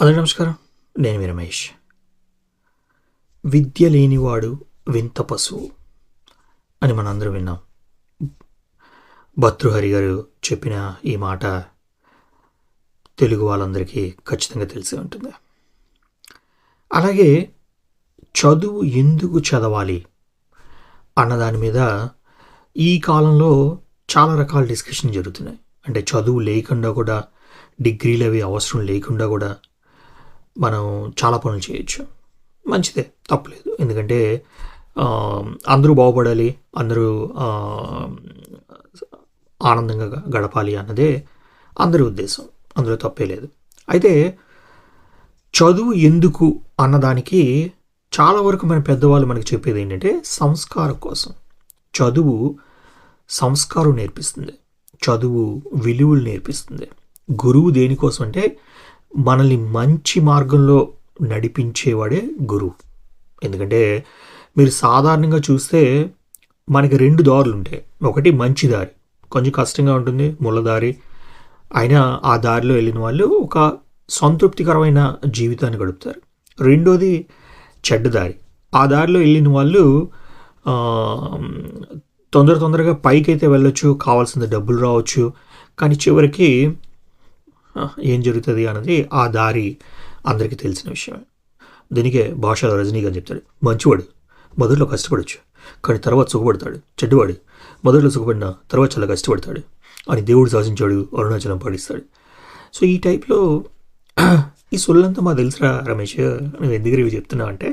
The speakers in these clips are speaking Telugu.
అందరూ నమస్కారం. నేను మీ రమేష్. విద్య లేనివాడు వింత పశువు అని మనందరూ విన్నాం. భర్తృహరి గారు చెప్పిన ఈ మాట తెలుగు వాళ్ళందరికీ ఖచ్చితంగా తెలిసి ఉంటుంది. అలాగే చదువు ఎందుకు చదవాలి అన్న దాని మీద ఈ కాలంలో చాలా రకాల డిస్కషన్ జరుగుతున్నాయి. అంటే చదువు లేకుండా కూడా డిగ్రీలు అవి అవసరం లేకుండా కూడా మనం చాలా పనులు చేయొచ్చు. మంచిదే తప్పలేదు. ఎందుకంటే అందరూ బాగుపడాలి అందరూ ఆనందంగా గడపాలి అన్నదే అందరి ఉద్దేశం. అందులో తప్పే లేదు. అయితే చదువు ఎందుకు అన్నదానికి చాలా వరకు మన పెద్దవాళ్ళు మనకి చెప్పేది ఏంటంటే సంస్కారం కోసం. చదువు సంస్కారం నేర్పిస్తుంది. చదువు విలువలు నేర్పిస్తుంది. గురువు దేనికోసం అంటే మనల్ని మంచి మార్గంలో నడిపించేవాడే గురువు. ఎందుకంటే మీరు సాధారణంగా చూస్తే మనకి రెండు దారులు ఉంటాయి. ఒకటి మంచి దారి కొంచెం కష్టంగా ఉంటుంది ముళ్ళదారి అయినా ఆ దారిలో వెళ్ళిన వాళ్ళు ఒక సంతృప్తికరమైన జీవితాన్ని గడుపుతారు. రెండోది చెడ్డ దారి. ఆ దారిలో వెళ్ళిన వాళ్ళు తొందర తొందరగా పైకి అయితే వెళ్ళొచ్చు కావాల్సిన డబ్బులు రావచ్చు. కానీ చివరికి ఏం జరుగుతుంది అన్నది ఆ దారి అందరికీ తెలిసిన విషయమే. దీనికే భాషల రజనీగా చెప్తాడు మంచివాడు మొదట్లో కష్టపడచ్చు కానీ తర్వాత సుఖపడతాడు చెడ్డవాడు మొదట్లో సుఖపడిన తర్వాత చాలా కష్టపడతాడు అని దేవుడు శాసించాడు అరుణాచలం పాటిస్తాడు. సో ఈ టైప్లో ఈ సొల్లంతా మా తెలుసురా రమేష్ నువ్వు ఎందుకు ఇవి చెప్తున్నా అంటే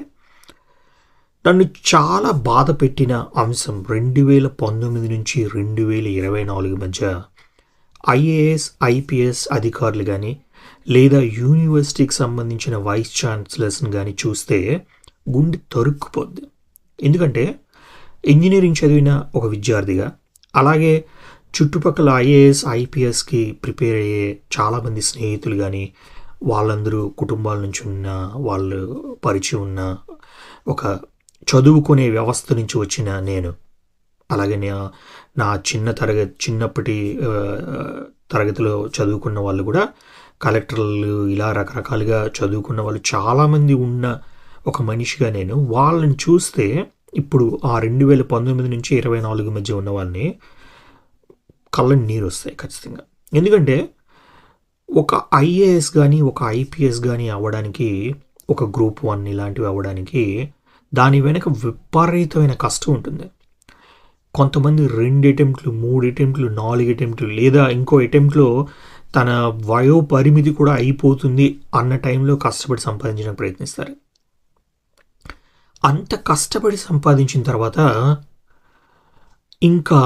నన్ను చాలా బాధ పెట్టిన అంశం రెండు వేల పంతొమ్మిది నుంచి రెండు వేల ఇరవై నాలుగు మధ్య ఐఏఎస్ ఐపీఎస్ అధికారులు కానీ లేదా యూనివర్సిటీకి సంబంధించిన వైస్ ఛాన్సలర్స్ని కానీ చూస్తే గుండె తరుక్కుపోద్ది. ఎందుకంటే ఇంజనీరింగ్ చదివిన ఒక విద్యార్థిగా అలాగే చుట్టుపక్కల ఐఏఎస్ ఐపీఎస్కి ప్రిపేర్ అయ్యే చాలామంది స్నేహితులు కానీ వాళ్ళందరూ కుటుంబాల నుంచి ఉన్న వాళ్ళు పరిచయం ఉన్న ఒక చదువుకునే వ్యవస్థ నుంచి వచ్చిన నేను అలాగే నా- నా చిన్న తరగతి చిన్నప్పటి తరగతిలో చదువుకున్న వాళ్ళు కూడా కలెక్టర్లు ఇలా రకరకాలుగా చదువుకున్న వాళ్ళు చాలామంది ఉన్న ఒక మనిషిగా నేను. వాళ్ళని చూస్తే ఇప్పుడు ఆ రెండు వేల పంతొమ్మిది నుంచి ఇరవై నాలుగు మధ్య ఉన్న వాళ్ళని కళ్ళని నీరు వస్తాయి ఖచ్చితంగా. ఎందుకంటే ఒక ఐఏఎస్ కానీ ఒక ఐపీఎస్ కానీ అవ్వడానికి ఒక గ్రూప్ వన్ ఇలాంటివి అవ్వడానికి దాని వెనక విపరీతమైన కష్టం ఉంటుంది. కొంతమంది రెండు అటెంప్ట్లు మూడు అటెంప్ట్లు నాలుగు అటెంప్ట్లు లేదా ఇంకో అటెంప్ట్లో తన వయో పరిమితి కూడా అయిపోతుంది అన్న టైంలో కష్టపడి సంపాదించడానికి ప్రయత్నిస్తారు. అంత కష్టపడి సంపాదించిన తర్వాత ఇంకా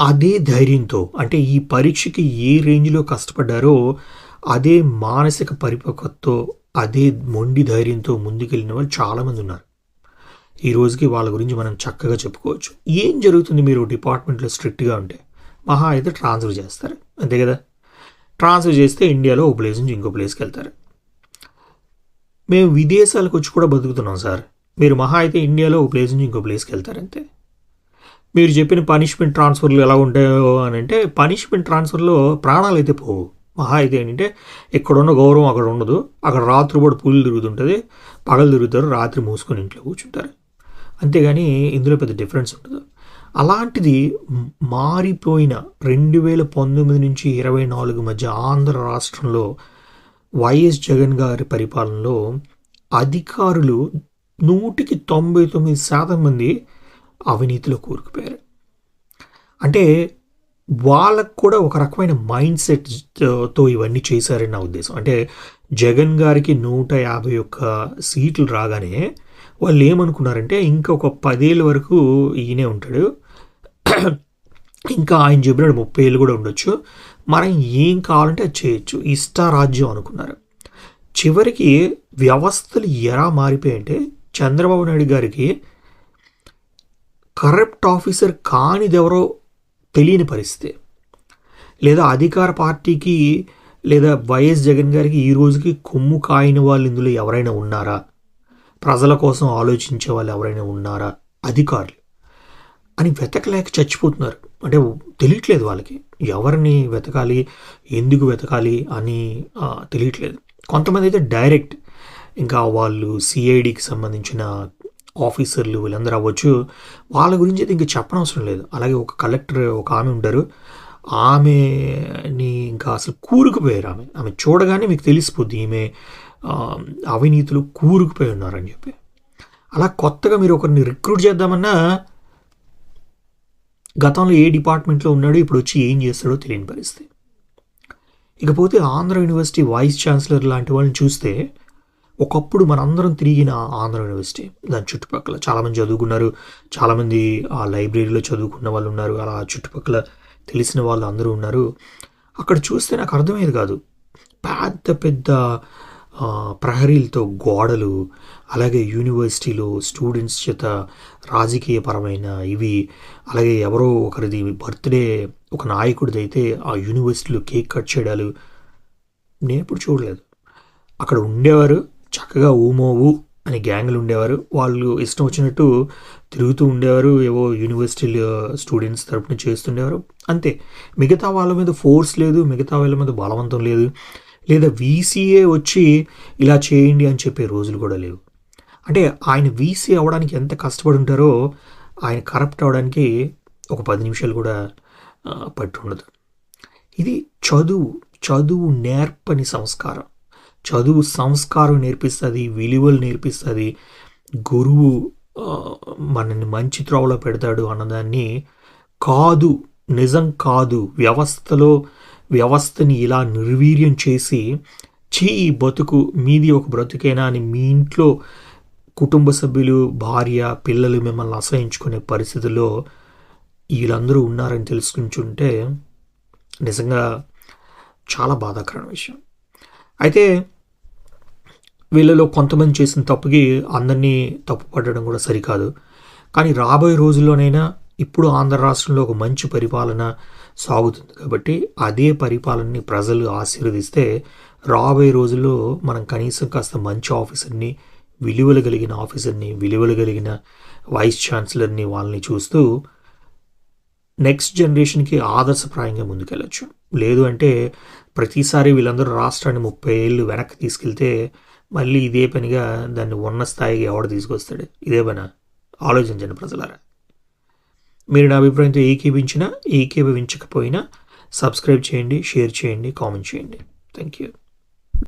అదే ధైర్యంతో అంటే ఈ పరీక్షకి ఏ రేంజ్లో కష్టపడ్డారో అదే మానసిక పరిపక్వతతో అదే మొండి ధైర్యంతో ముందుకెళ్ళిన వాళ్ళు చాలామంది ఉన్నారు. ఈ రోజుకి వాళ్ళ గురించి మనం చక్కగా చెప్పుకోవచ్చు. ఏం జరుగుతుంది మీరు డిపార్ట్మెంట్లో స్ట్రిక్ట్గా ఉంటే? మహా అయితే ట్రాన్స్ఫర్ చేస్తారు. అంతే కదా? ట్రాన్స్ఫర్ చేస్తే ఇండియాలో ఒక ప్లేస్ నుంచి ఇంకో ప్లేస్కి వెళ్తారు. మేము విదేశాలకు వచ్చి కూడా బతుకుతున్నాం సార్. మీరు మహా అయితే ఇండియాలో ఒక ప్లేస్ నుంచి ఇంకో ప్లేస్కి వెళ్తారంతే. మీరు చెప్పిన పనిష్మెంట్ ట్రాన్స్ఫర్లు ఎలా ఉంటాయో అని అంటే పనిష్మెంట్ ట్రాన్స్ఫర్లో ప్రాణాలు అయితే పోవు. మహా అయితే ఏంటంటే ఎక్కడున్న గౌరవం అక్కడ ఉండదు. అక్కడ రాత్రి కూడా పూలు తిరుగుతుంటుంది. పగలు తిరుగుతారు. రాత్రి మూసుకొని ఇంట్లో కూర్చుంటారు. అంతేగాని ఇందులో పెద్ద డిఫరెన్స్ ఉండదు. అలాంటిది మారిపోయిన రెండు వేల పంతొమ్మిది నుంచి ఇరవై నాలుగు మధ్య ఆంధ్ర రాష్ట్రంలో వైఎస్ జగన్ గారి పరిపాలనలో అధికారులు నూటికి తొంభై తొమ్మిది శాతం మంది అవినీతిలో కూరుకుపోయారు. అంటే వాళ్ళకు కూడా ఒక రకమైన మైండ్ సెట్తో ఇవన్నీ చేశారని నా ఉద్దేశం. అంటే జగన్ గారికి నూట యాభై ఒక్క సీట్లు రాగానే వాళ్ళు ఏమనుకున్నారంటే ఇంకా ఒక పదేళ్ళ వరకు ఈయనే ఉంటాడు. ఇంకా ఆయన చెప్పినాడు ముప్పై ఏళ్ళు కూడా ఉండొచ్చు. మనం ఏం కావాలంటే అది చేయొచ్చు. ఇష్టారాజ్యం అనుకున్నారు. చివరికి వ్యవస్థలు ఎలా మారిపోయాయంటే చంద్రబాబు నాయుడు గారికి కరప్ట్ ఆఫీసర్ కానిదెవరో తెలియని పరిస్థితి. లేదా అధికార పార్టీకి లేదా వైఎస్ జగన్ గారికి ఈ రోజుకి కొమ్ము కాయని వాళ్ళు ఇందులో ఎవరైనా ఉన్నారా? ప్రజల కోసం ఆలోచించే వాళ్ళు ఎవరైనా ఉన్నారా? అధికారులు. అని వెతకలేక చచ్చిపోతున్నారు. అంటే తెలియట్లేదు వాళ్ళకి. ఎవరిని వెతకాలి? ఎందుకు వెతకాలి? అని తెలియట్లేదు. కొంతమంది అయితే డైరెక్ట్ ఇంకా వాళ్ళు సిఐడికి సంబంధించిన ఆఫీసర్లు వీళ్ళందరూ అవ్వచ్చు. వాళ్ళ గురించి అయితే ఇంకా చెప్పనవసరం లేదు. అలాగే ఒక కలెక్టర్ ఒక ఆమె ఉంటారు. ఆమెని ఇంకా అసలు కూరుకుపోయారు ఆమె. ఆమె చూడగానే మీకు తెలిసిపోద్ది ఈమె అవినీతులు కూరుకుపోయి ఉన్నారని చెప్పి. అలా కొత్తగా మీరు ఒకరిని రిక్రూట్ చేద్దామన్నా గతంలో ఏ డిపార్ట్మెంట్లో ఉన్నాడో ఇప్పుడు వచ్చి ఏం చేస్తాడో తెలియని పరిస్థితి. ఇకపోతే ఆంధ్ర యూనివర్సిటీ వైస్ ఛాన్సలర్ లాంటి వాళ్ళని చూస్తే ఒకప్పుడు మనందరం తిరిగిన ఆంధ్ర యూనివర్సిటీ దాని చుట్టుపక్కల చాలామంది చదువుకున్నారు చాలామంది ఆ లైబ్రరీలో చదువుకున్న వాళ్ళు ఉన్నారు అలా చుట్టుపక్కల తెలిసిన వాళ్ళు అందరూ ఉన్నారు. అక్కడ చూస్తే నాకు అర్థమయ్యేది కాదు. పెద్ద పెద్ద ప్రహరీలతో గోడలు అలాగే యూనివర్సిటీలో స్టూడెంట్స్ చేత రాజకీయపరమైన ఇవి అలాగే ఎవరో ఒకరిది బర్త్డే ఒక నాయకుడిదైతే ఆ యూనివర్సిటీలో కేక్ కట్ చేయడాలు నేను ఎప్పుడు చూడలేదు. అక్కడ ఉండేవారు చక్కగా ఊమోవు అని గ్యాంగ్లు ఉండేవారు. వాళ్ళు ఇష్టం వచ్చినట్టు తిరుగుతూ ఉండేవారు ఏవో యూనివర్సిటీలో స్టూడెంట్స్ తరపున చేస్తుండేవారు. అంతే. మిగతా వాళ్ళ మీద ఫోర్స్ లేదు మిగతా వాళ్ళ మీద బలవంతం లేదు. లేదా వీసీఏ వచ్చి ఇలా చేయండి అని చెప్పే రోజులు కూడా లేవు. అంటే ఆయన వీసీ అవ్వడానికి ఎంత కష్టపడి ఉంటారో ఆయన కరప్ట్ అవ్వడానికి ఒక పది నిమిషాలు కూడా పట్టుండదు పట్టి ఉండదు. ఇది చదువు చదువు నేర్పని సంస్కారం. చదువు సంస్కారం నేర్పిస్తుంది విలువలు నేర్పిస్తుంది. గురువు మనని మనల్ని మంచి త్రోవలో పెడతాడు అన్నదాన్ని కాదు నిజం కాదు వ్యవస్థలో వ్యవస్థని ఇలా నిర్వీర్యం చేసి చీ ఈ బతుకు మీది ఒక బ్రతుకేనా అని మీ ఇంట్లో కుటుంబ సభ్యులు భార్య పిల్లలు మిమ్మల్ని అసహించుకునే పరిస్థితుల్లో వీళ్ళందరూ ఉన్నారని తెలుసుకుంటుంటే నిజంగా చాలా బాధాకరమైన విషయం. అయితే వీళ్ళలో కొంతమంది చేసిన తప్పుకి అందరినీ తప్పు పట్టడం కూడా సరికాదు. కానీ రాబోయే రోజుల్లోనైనా ఇప్పుడు ఆంధ్ర రాష్ట్రంలో ఒక మంచి పరిపాలన సాగుతుంది. కాబట్టి అదే పరిపాలనని ప్రజలు ఆశీర్వదిస్తే రాబోయే రోజుల్లో మనం కనీసం కాస్త మంచి ఆఫీసర్ని విలువలు కలిగిన ఆఫీసర్ని విలువలు కలిగిన వైస్ ఛాన్సలర్ని వాళ్ళని చూస్తూ నెక్స్ట్ జనరేషన్కి ఆదర్శప్రాయంగా ముందుకెళ్ళచ్చు. లేదు అంటే ప్రతిసారి వీళ్ళందరూ రాష్ట్రాన్ని ముప్పై ఏళ్ళు వెనక్కి తీసుకెళ్తే మళ్ళీ ఇదే పనిగా దాన్ని ఉన్న స్థాయికి ఎవడు తీసుకొస్తాడు? ఇదే పని? ఆలోచించండి ప్రజలారా. మీరు నా అభిప్రాయంతో ఏకీభించినా ఏకీభవించకపోయినా సబ్స్క్రైబ్ చేయండి షేర్ చేయండి కామెంట్ చేయండి. Thank you